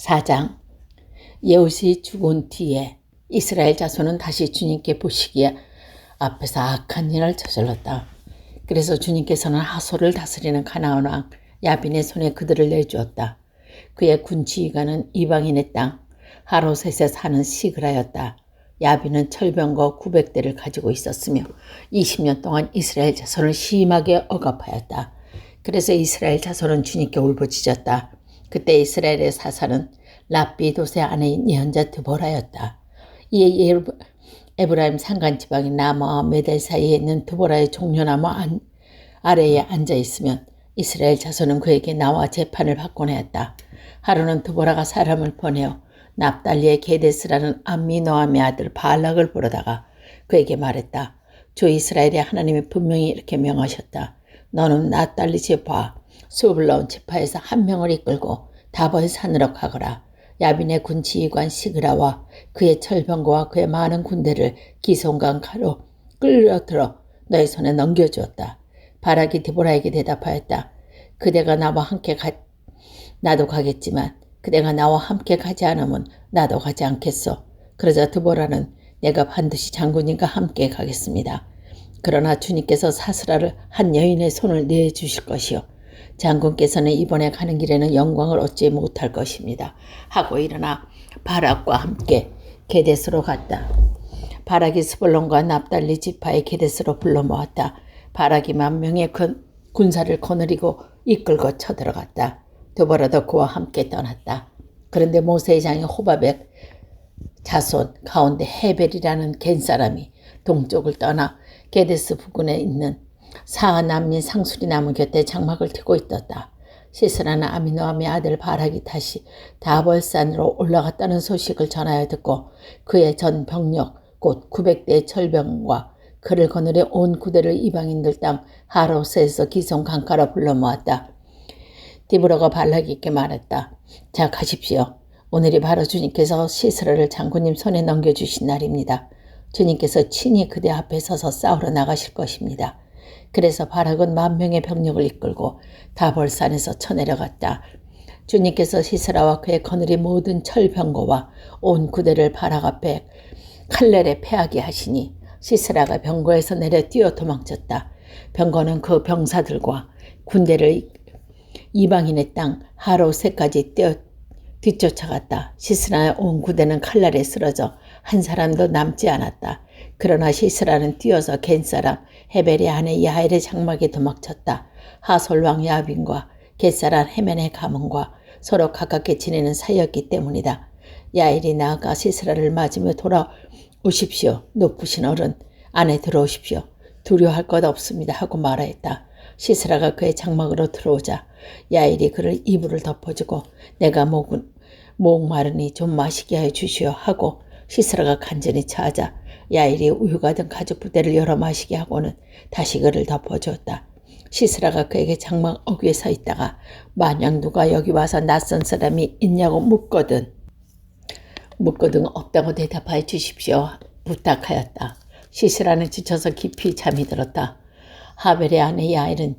4장 예후시 죽은 뒤에 이스라엘 자손은 다시 주님께 보시기에 앞에서 악한 일을 저질렀다. 그래서 주님께서는 하소를 다스리는 가나안 왕 야빈의 손에 그들을 내주었다. 그의 군 지휘관은 이방인의 땅 하로셋에 사는 시그라였다. 야빈은 철병거 900대를 가지고 있었으며 20년 동안 이스라엘 자손을 심하게 억압하였다. 그래서 이스라엘 자손은 주님께 울부짖었다. 그때 이스라엘의 사사는 라비 도세 아내인 예언자 드보라였다. 이에 에브라임 산간 지방의 나무와 메달 사이에 있는 드보라의 종려나무 안, 아래에 앉아 있으면 이스라엘 자손은 그에게 나와 재판을 받곤 했다. 하루는 드보라가 사람을 보내어 납달리의 게데스라는 암미노함의 아들 바알락을 부르다가 그에게 말했다. 주 이스라엘의 하나님이 분명히 이렇게 명하셨다. 너는 납달리 지파 넣은 지파에서 한 명을 이끌고 다벌 산으로 가거라. 야빈의 군 지휘관 시그라와 그의 철병거와 그의 많은 군대를 기송강 가로 끌어들어 너의 손에 넘겨주었다. 바라기 디보라에게 대답하였다. 그대가 나와 함께 가, 나도 가겠지만 그대가 나와 함께 가지 않으면 나도 가지 않겠소. 그러자 드보라는 내가 반드시 장군님과 함께 가겠습니다. 그러나 주님께서 사스라를 한 여인의 손을 내주실 것이요. 장군께서는 이번에 가는 길에는 영광을 얻지 못할 것입니다. 하고 일어나 바락과 함께 게데스로 갔다. 바락이 스볼론과 납달리 지파의 게데스로 불러 모았다. 바락이 만 명의 군사를 거느리고 이끌고 쳐들어갔다. 드보라도 그와 함께 떠났다. 그런데 모세의 장인 호바백 자손 가운데 헤벨이라는 겐 사람이 동쪽을 떠나 게데스 부근에 있는 사한남민 상수리 나무 곁에 장막을 트고 있었다. 시스라는 아미노함의 아들 바락이 다시 다벌산으로 올라갔다는 소식을 전하여 듣고 그의 전 병력 곧 900대의 철병과 그를 거느려 온 구대를 이방인들 땅 하로스에서 기송 강가로 불러 모았다. 디브로가 발락에게 말했다. 자 가십시오. 오늘이 바로 주님께서 시스라를 장군님 손에 넘겨주신 날입니다. 주님께서 친히 그대 앞에 서서 싸우러 나가실 것입니다. 그래서 바락은 만 명의 병력을 이끌고 다벌산에서 쳐내려갔다. 주님께서 시스라와 그의 거느린 모든 철병거와 온 구대를 바락 앞에 칼날에 패하게 하시니 시스라가 병거에서 내려 뛰어 도망쳤다. 병거는 그 병사들과 군대를 이방인의 땅 하로세까지 뛰어 뒤쫓아갔다. 시스라의 온 구대는 칼날에 쓰러져 한 사람도 남지 않았다. 그러나 시스라는 뛰어서 겐 사람 헤벨의 아내 야헬의 장막에 도망쳤다. 하솔왕 야빈과 겟사란 헤멘의 가문과 서로 가깝게 지내는 사이였기 때문이다. 야엘이 나아가 시스라를 맞으며 돌아오십시오. 높으신 어른 안에 들어오십시오. 두려워할 것 없습니다. 하고 말하였다. 시스라가 그의 장막으로 들어오자 야엘이 그를 이불을 덮어주고 내가 목은 목 마르니 좀 마시게 해 주시오 하고 시스라가 간절히 차자 야일이 우유가 든 가죽 부대를 열어 마시게 하고는 다시 그를 덮어주었다. 시스라가 그에게 장막 어귀에 서 있다가 만약 누가 여기 와서 낯선 사람이 있냐고 묻거든 묻거든 없다고 대답하여 주십시오 부탁하였다. 시스라는 지쳐서 깊이 잠이 들었다. 하벨의 아내 야일은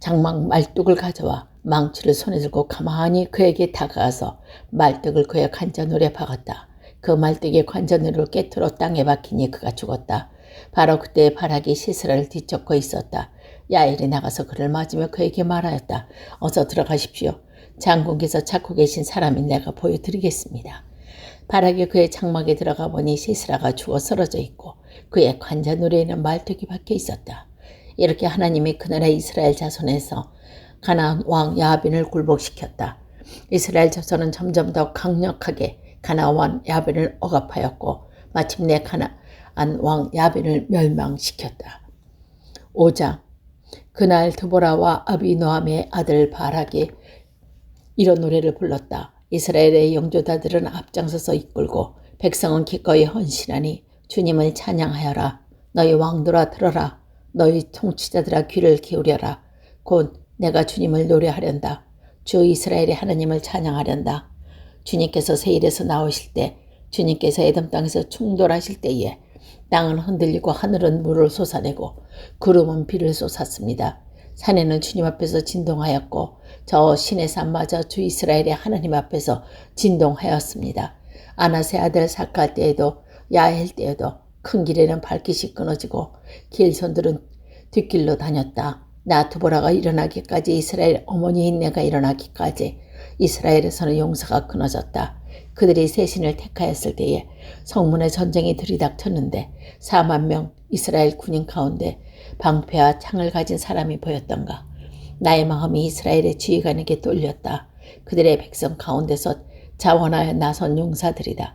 장막 말뚝을 가져와 망치를 손에 들고 가만히 그에게 다가가서 말뚝을 그의 간장노래 박았다. 그 말뚝이 관자놀이로 깨트려 땅에 박히니 그가 죽었다. 바로 그때 바락이 시스라를 뒤쫓고 있었다. 야일이 나가서 그를 맞으며 그에게 말하였다. 어서 들어가십시오. 장군께서 찾고 계신 사람이 내가 보여드리겠습니다. 바락이 그의 장막에 들어가 보니 시스라가 죽어 쓰러져 있고 그의 관자놀이에는 말뚝이 박혀 있었다. 이렇게 하나님이 그나라 이스라엘 자손에서 가나안 왕 야빈을 굴복시켰다. 이스라엘 자손은 점점 더 강력하게 가나안 야벤을 억압하였고 마침내 가나안 왕 야벤을 멸망시켰다. 5장 그날 드보라와 아비노함의 아들 바락이 이런 노래를 불렀다. 이스라엘의 영조다들은 앞장서서 이끌고 백성은 기꺼이 헌신하니 주님을 찬양하여라. 너희 왕들아 들어라. 너희 통치자들아 귀를 기울여라. 곧 내가 주님을 노래하련다. 주 이스라엘의 하나님을 찬양하련다. 주님께서 세일에서 나오실 때 주님께서 에덤 땅에서 충돌하실 때에 땅은 흔들리고 하늘은 물을 쏟아내고 구름은 비를 쏟았습니다. 산에는 주님 앞에서 진동하였고 저 신의 산마저 주 이스라엘의 하나님 앞에서 진동하였습니다. 아나세 아들 사카 때에도 야헬 때에도 큰 길에는 발깃이 끊어지고 길손들은 뒷길로 다녔다. 나투보라가 일어나기까지 이스라엘 어머니인 내가 일어나기까지 이스라엘에서는 용서가 끊어졌다. 그들이 세신을 택하였을 때에 성문에 전쟁이 들이닥쳤는데 4만 명 이스라엘 군인 가운데 방패와 창을 가진 사람이 보였던가. 나의 마음이 이스라엘의 지휘관에게 뚫렸다. 그들의 백성 가운데서 자원하여 나선 용사들이다.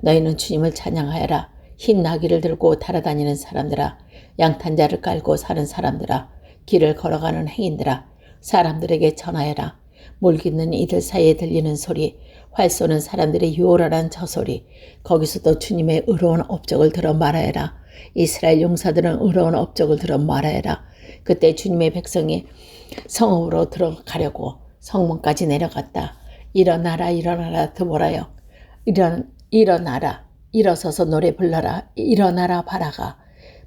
너희는 주님을 찬양하여라. 흰 나귀를 들고 달아다니는 사람들아. 양탄자를 깔고 사는 사람들아. 길을 걸어가는 행인들아. 사람들에게 전하여라. 몰깃는 이들 사이에 들리는 소리, 활 쏘는 사람들의 요란한 저 소리, 거기서도 주님의 의로운 업적을 들어 말하여라. 이스라엘 용사들은 의로운 업적을 들어 말하여라. 그때 주님의 백성이 성읍으로 들어가려고 성문까지 내려갔다. 일어나라 일어나라 드보라여. 일어나, 일어나라. 일어서서 노래 불러라. 일어나라 바라가.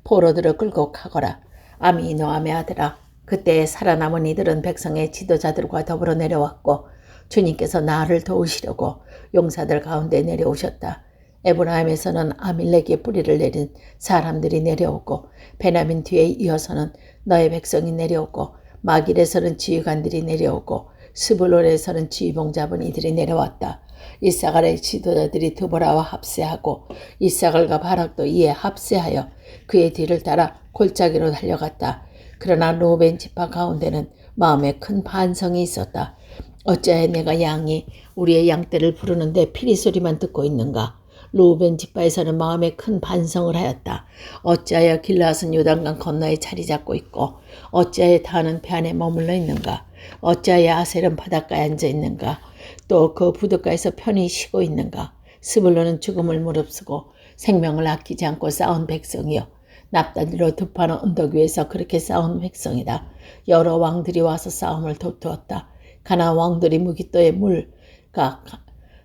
포로들을 끌고 가거라. 아미 노아의 아들아 그때 살아남은 이들은 백성의 지도자들과 더불어 내려왔고 주님께서 나를 도우시려고 용사들 가운데 내려오셨다. 에브라임에서는 아밀렉의 뿌리를 내린 사람들이 내려오고 베나민 뒤에 이어서는 너의 백성이 내려오고 마길에서는 지휘관들이 내려오고 스불론에서는 지휘봉 잡은 이들이 내려왔다. 이사갈의 지도자들이 드보라와 합세하고 이사갈과 바락도 이에 합세하여 그의 뒤를 따라 골짜기로 달려갔다. 그러나 로벤 지파 가운데는 마음에 큰 반성이 있었다. 어찌하여 내가 양이 우리의 양떼를 부르는데 피리 소리만 듣고 있는가? 로벤 지파에서는 마음에 큰 반성을 하였다. 어찌하여 길라앗은 요단강 건너에 자리 잡고 있고 어찌하여 다는 배 안에 머물러 있는가? 어찌하여 아셀은 바닷가에 앉아 있는가? 또 그 부둣가에서 편히 쉬고 있는가? 스불로는 죽음을 무릅쓰고 생명을 아끼지 않고 싸운 백성이여 납달리로 듭하는 언덕 위에서 그렇게 싸운 백성이다. 여러 왕들이 와서 싸움을 도두었다. 가나 왕들이 무기또의 물과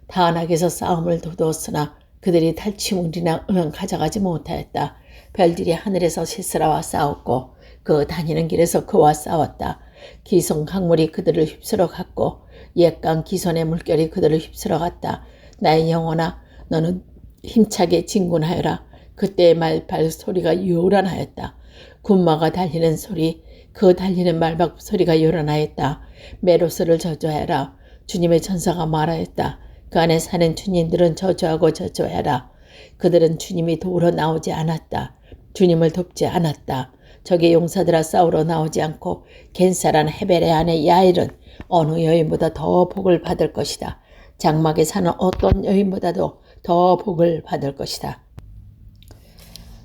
다안악에서 싸움을 도두었으나 그들이 탈취물이나 은은 가져가지 못하였다. 별들이 하늘에서 시스라와 싸웠고 그 다니는 길에서 그와 싸웠다. 기성 강물이 그들을 휩쓸어 갔고 옛강 기선의 물결이 그들을 휩쓸어 갔다. 나의 영혼아 너는 힘차게 진군하여라. 그때의 말 발 소리가 요란하였다. 군마가 달리는 소리, 그 달리는 말박 소리가 요란하였다. 메로스를 저주하라. 주님의 천사가 말하였다. 그 안에 사는 주님들은 저주하고 저주하라. 그들은 주님이 도우러 나오지 않았다. 주님을 돕지 않았다. 적의 용사들아 싸우러 나오지 않고 겐사란 헤벨의 아내 야일은 어느 여인보다 더 복을 받을 것이다. 장막에 사는 어떤 여인보다도 더 복을 받을 것이다.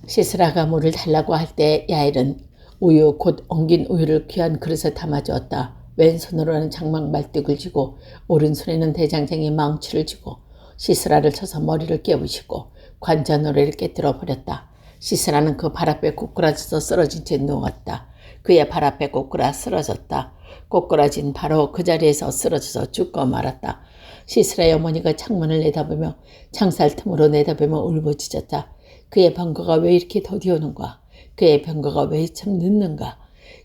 시스라가 물을 달라고 할 때 야일은 우유 곧 엉긴 우유를 귀한 그릇에 담아주었다. 왼손으로는 장막 말뚝을 쥐고 오른손에는 대장쟁이 망치를 쥐고 시스라를 쳐서 머리를 깨부시고 관자 노래를 깨뜨려 버렸다. 시스라는 그 발 앞에 꼬꾸라져서 쓰러진 채 누웠다. 그의 발 앞에 꼬꾸라 쓰러졌다. 꼬꾸라진 바로 그 자리에서 쓰러져서 죽고 말았다. 시스라의 어머니가 창문을 내다보며 창살 틈으로 내다보며 울부짖었다. 그의 병거가 왜 이렇게 더디오는가? 그의 병거가 왜 참 늦는가?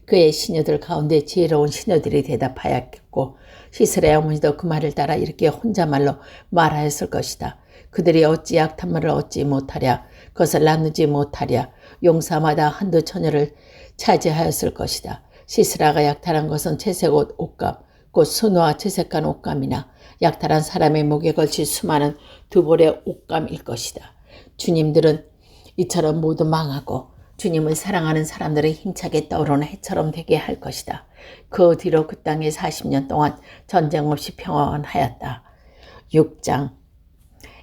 그의 시녀들 가운데 지혜로운 시녀들이 대답하였겠고 시스라의 어머니도 그 말을 따라 이렇게 혼자말로 말하였을 것이다. 그들이 어찌 약탄말을 얻지 못하랴 그것을 나누지 못하랴 용사마다 한두 처녀를 차지하였을 것이다. 시스라가 약탈한 것은 채색옷 옷감 곧 순화와 채색한 옷감이나 약탈한 사람의 목에 걸칠 수많은 두 벌의 옷감일 것이다. 주님들은 이처럼 모두 망하고 주님을 사랑하는 사람들의 힘차게 떠오르는 해처럼 되게 할 것이다. 그 뒤로 그 땅에 40년 동안 전쟁 없이 평안하였다. 6장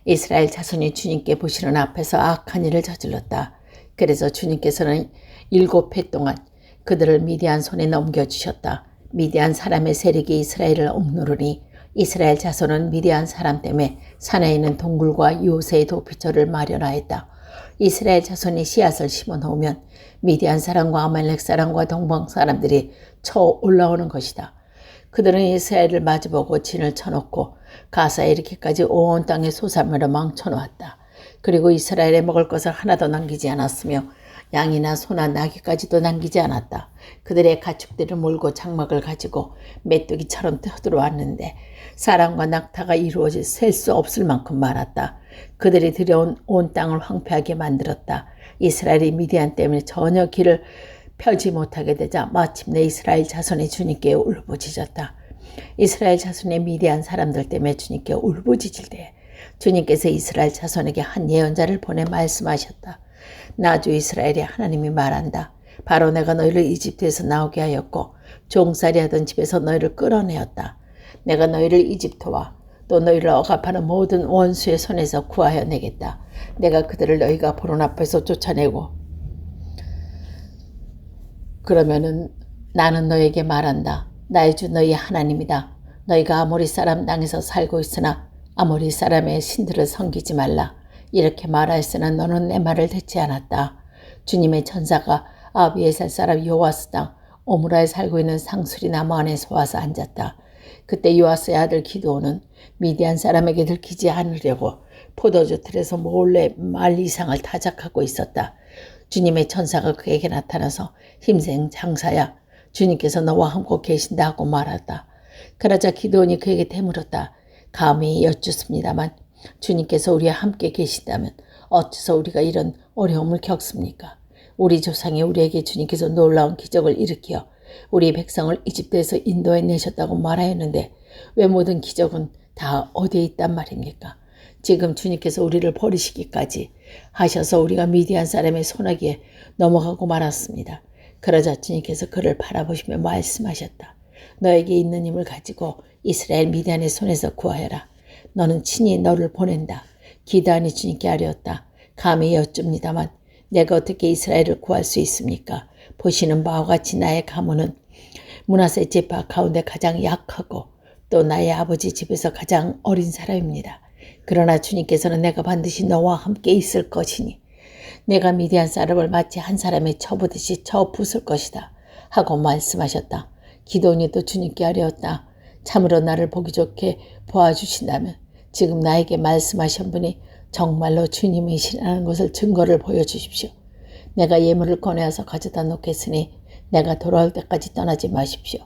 이스라엘 자손이 주님께 보시는 앞에서 악한 일을 저질렀다. 그래서 주님께서는 일곱 해 동안 그들을 미디안 손에 넘겨주셨다. 미디안 사람의 세력이 이스라엘을 억누르니 이스라엘 자손은 미디안 사람 때문에 산에 있는 동굴과 요새의 도피처를 마련하였다. 이스라엘 자손이 씨앗을 심어 놓으면 미디안 사람과 아말렉 사람과 동방 사람들이 쳐 올라오는 것이다. 그들은 이스라엘을 마주보고 진을 쳐놓고 가사에 이렇게까지 온 땅에 소산물을 망쳐놓았다. 그리고 이스라엘에 먹을 것을 하나도 남기지 않았으며 양이나 소나 나귀까지도 남기지 않았다. 그들의 가축들을 몰고 장막을 가지고 메뚜기처럼 터들어왔는데 사람과 낙타가 이루어질 셀 수 없을 만큼 많았다. 그들이 들여온 온 땅을 황폐하게 만들었다. 이스라엘이 미디안 때문에 전혀 길을 펴지 못하게 되자 마침내 이스라엘 자손이 주님께 울부짖었다. 이스라엘 자손의 미디안 사람들 때문에 주님께 울부짖을 때 주님께서 이스라엘 자손에게 한 예언자를 보내 말씀하셨다. 나 주 이스라엘의 하나님이 말한다. 바로 내가 너희를 이집트에서 나오게 하였고 종살이 하던 집에서 너희를 끌어내었다. 내가 너희를 이집트와 또 너희를 억압하는 모든 원수의 손에서 구하여 내겠다. 내가 그들을 너희가 보는 앞에서 쫓아내고 그러면은 나는 너에게 말한다. 나의 주 너희 하나님이다. 너희가 아모리 사람 땅에서 살고 있으나 아모리 사람의 신들을 섬기지 말라. 이렇게 말하였으나 너는 내 말을 듣지 않았다. 주님의 천사가 아비에살 사람 요아스 땅 오므라에 살고 있는 상수리 나무 안에 소와서 앉았다. 그때 요아스의 아들 기도는 미디안 사람에게 들키지 않으려고 포도주 틀에서 몰래 말 이상을 타작하고 있었다. 주님의 천사가 그에게 나타나서 힘생 장사야 주님께서 너와 함께 계신다 하고 말했다. 그러자 기도원이 그에게 되물었다. 감히 여쭙습니다만 주님께서 우리와 함께 계신다면 어째서 우리가 이런 어려움을 겪습니까? 우리 조상이 우리에게 주님께서 놀라운 기적을 일으켜 우리 백성을 이집트에서 인도해 내셨다고 말하였는데 왜 모든 기적은 다 어디에 있단 말입니까? 지금 주님께서 우리를 버리시기까지 하셔서 우리가 미디안 사람의 손아귀에 넘어가고 말았습니다. 그러자 주님께서 그를 바라보시며 말씀하셨다. 너에게 있는 힘을 가지고 이스라엘 미디안의 손에서 구하여라. 너는 친히 너를 보낸다. 기다니 주님께 아뢰었다. 감히 여쭙니다만 내가 어떻게 이스라엘을 구할 수 있습니까? 보시는 바와 같이 나의 가문은 문하세 제파 가운데 가장 약하고 또 나의 아버지 집에서 가장 어린 사람입니다. 그러나 주님께서는 내가 반드시 너와 함께 있을 것이니 내가 미디안 사람을 마치 한 사람의 쳐보듯이 쳐 부술 것이다. 하고 말씀하셨다. 기도니도 주님께 아뢰었다. 참으로 나를 보기 좋게 보아주신다면 지금 나에게 말씀하신 분이 정말로 주님이시라는 것을 증거를 보여주십시오. 내가 예물을 꺼내어서 가져다 놓겠으니 내가 돌아올 때까지 떠나지 마십시오.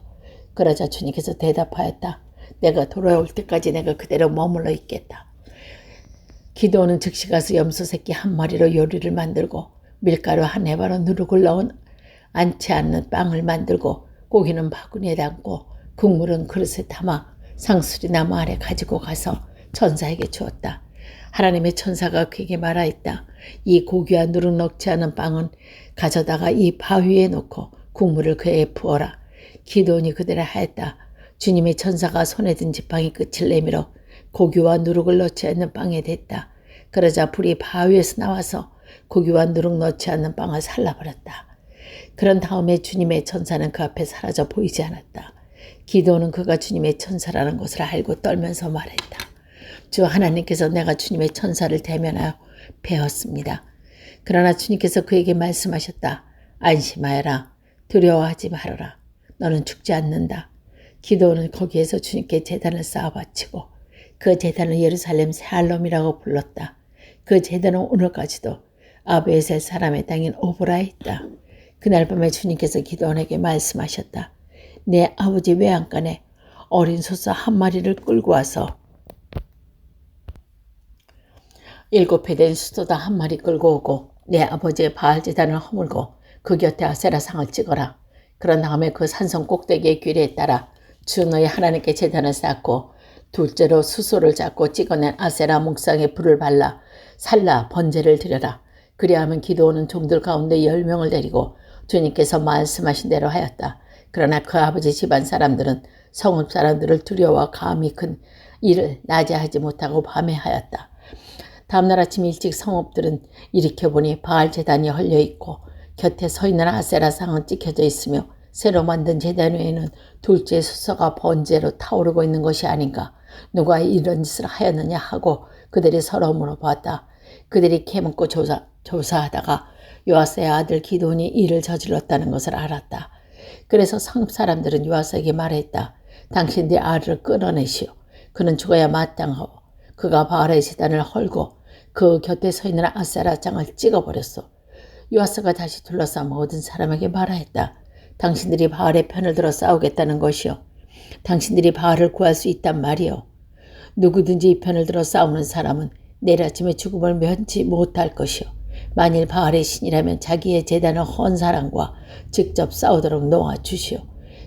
그러자 주님께서 대답하였다. 내가 돌아올 때까지 내가 그대로 머물러 있겠다. 기도는 즉시 가서 염소 새끼 한 마리로 요리를 만들고 밀가루 한 해바로 누룩을 넣은 안치 않는 빵을 만들고 고기는 바구니에 담고 국물은 그릇에 담아 상수리 나무 아래 가지고 가서 천사에게 주었다. 하나님의 천사가 그에게 말하였다. 이 고기와 누룩 넣지 않은 빵은 가져다가 이 바위에 놓고 국물을 그에게 부어라. 기도원이 그대로 하였다. 주님의 천사가 손에 든 지팡이 끝을 내밀어 고기와 누룩을 넣지 않는 빵에 댔다. 그러자 불이 바위에서 나와서 고기와 누룩 넣지 않는 빵을 살라버렸다. 그런 다음에 주님의 천사는 그 앞에 사라져 보이지 않았다. 기도는 그가 주님의 천사라는 것을 알고 떨면서 말했다. 주 하나님께서 내가 주님의 천사를 대면하여 배웠습니다. 그러나 주님께서 그에게 말씀하셨다. 안심하여라. 두려워하지 말아라. 너는 죽지 않는다. 기도는 거기에서 주님께 재단을 쌓아 바치고 그 재단을 예루살렘 새알롬이라고 불렀다. 그 재단은 오늘까지도 아베셀 사람의 땅인 오브라에 있다. 그날 밤에 주님께서 기도원에게 말씀하셨다. 내 아버지 외양간에 어린 소서 한 마리를 끌고 와서 일곱 해 된 수도다 한 마리 끌고 오고 내 아버지의 바알 재단을 허물고 그 곁에 아세라 상을 찍어라. 그런 다음에 그 산성 꼭대기의 귀리에 따라 주 너희 하나님께 재단을 쌓고 둘째로 수소를 잡고 찍어낸 아세라 묵상에 불을 발라 살라 번제를 드려라. 그리하면 기도오는 종들 가운데 열 명을 데리고 주님께서 말씀하신 대로 하였다. 그러나 그 아버지 집안 사람들은 성읍 사람들을 두려워 감히 큰 일을 낮에 하지 못하고 밤에 하였다. 다음날 아침 일찍 성읍들은 일으켜보니 바알 재단이 헐려 있고 곁에 서 있는 아세라 상은 찍혀져 있으며 새로 만든 재단 외에는 둘째 수서가 번제로 타오르고 있는 것이 아닌가 누가 이런 짓을 하였느냐 하고 그들이 서로 물어보았다. 그들이 캐묻고 조사, 조사하다가 요아스의 아들 기돈이 일을 저질렀다는 것을 알았다. 그래서 성읍 사람들은 요아스에게 말했다. 당신 네 아들을 끌어내시오. 그는 죽어야 마땅하오. 그가 바알의 재단을 헐고 그 곁에 서 있는 아세라 장을 찍어버렸어. 요아스가 다시 둘러싸 모든 사람에게 말하였다. 당신들이 바알의 편을 들어 싸우겠다는 것이요. 당신들이 바알을 구할 수 있단 말이요. 누구든지 이 편을 들어 싸우는 사람은 내일 아침에 죽음을 면치 못할 것이요. 만일 바알의 신이라면 자기의 재단을 헌 사람과 직접 싸우도록 놓아주시오.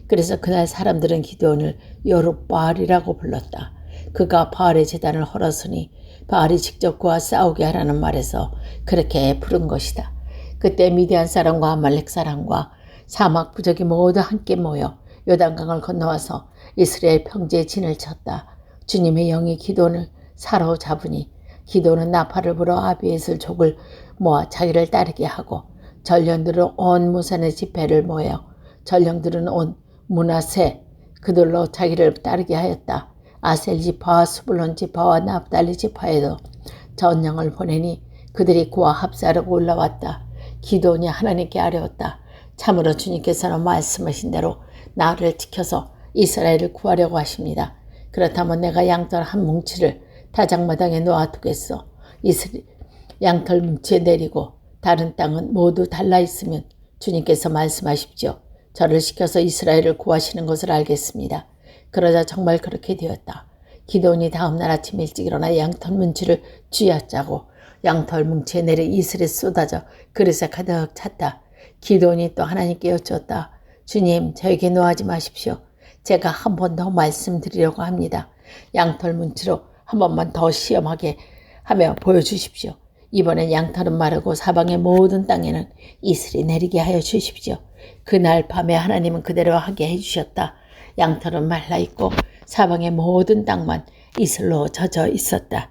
그래서 그날 사람들은 기도원을 여룻바알이라고 불렀다. 그가 바알의 재단을 헐었으니 바알이 직접 그와 싸우게 하라는 말에서 그렇게 부른 것이다. 그때 미디안 사람과 아말렉 사람과 사막 부족이 모두 함께 모여 요단강을 건너와서 이스라엘 평지에 진을 쳤다. 주님의 영이 기도를 사로잡으니 기도는 나팔을 불어 아비에슬 족을 모아 자기를 따르게 하고 전령들은 온 무산의 집회를 모여 전령들은 온 문하세 그들로 자기를 따르게 하였다. 아셀 지파와 수블론 지파와 납달리 지파에도 전령을 보내니 그들이 그와 합사하고 올라왔다. 기도니 하나님께 아뢰었다. 참으로 주님께서는 말씀하신 대로 나를 지켜서 이스라엘을 구하려고 하십니다. 그렇다면 내가 양털 한 뭉치를 타작마당에 놓아두겠어. 이스라 양털 뭉치에 내리고 다른 땅은 모두 달라 있으면 주님께서 말씀하십시오. 저를 시켜서 이스라엘을 구하시는 것을 알겠습니다. 그러자 정말 그렇게 되었다. 기도원이 다음날 아침 일찍 일어나 양털 뭉치를 쥐어짜고 양털 뭉치에 내려 이슬에 쏟아져 그릇에 가득 찼다. 기도원이 또 하나님께 여쭈었다. 주님, 저에게 노하지 마십시오. 제가 한 번 더 말씀드리려고 합니다. 양털 뭉치로 한 번만 더 시험하게 하며 보여주십시오. 이번엔 양털은 마르고 사방의 모든 땅에는 이슬이 내리게 하여 주십시오. 그날 밤에 하나님은 그대로 하게 해주셨다. 양털은 말라 있고 사방의 모든 땅만 이슬로 젖어 있었다.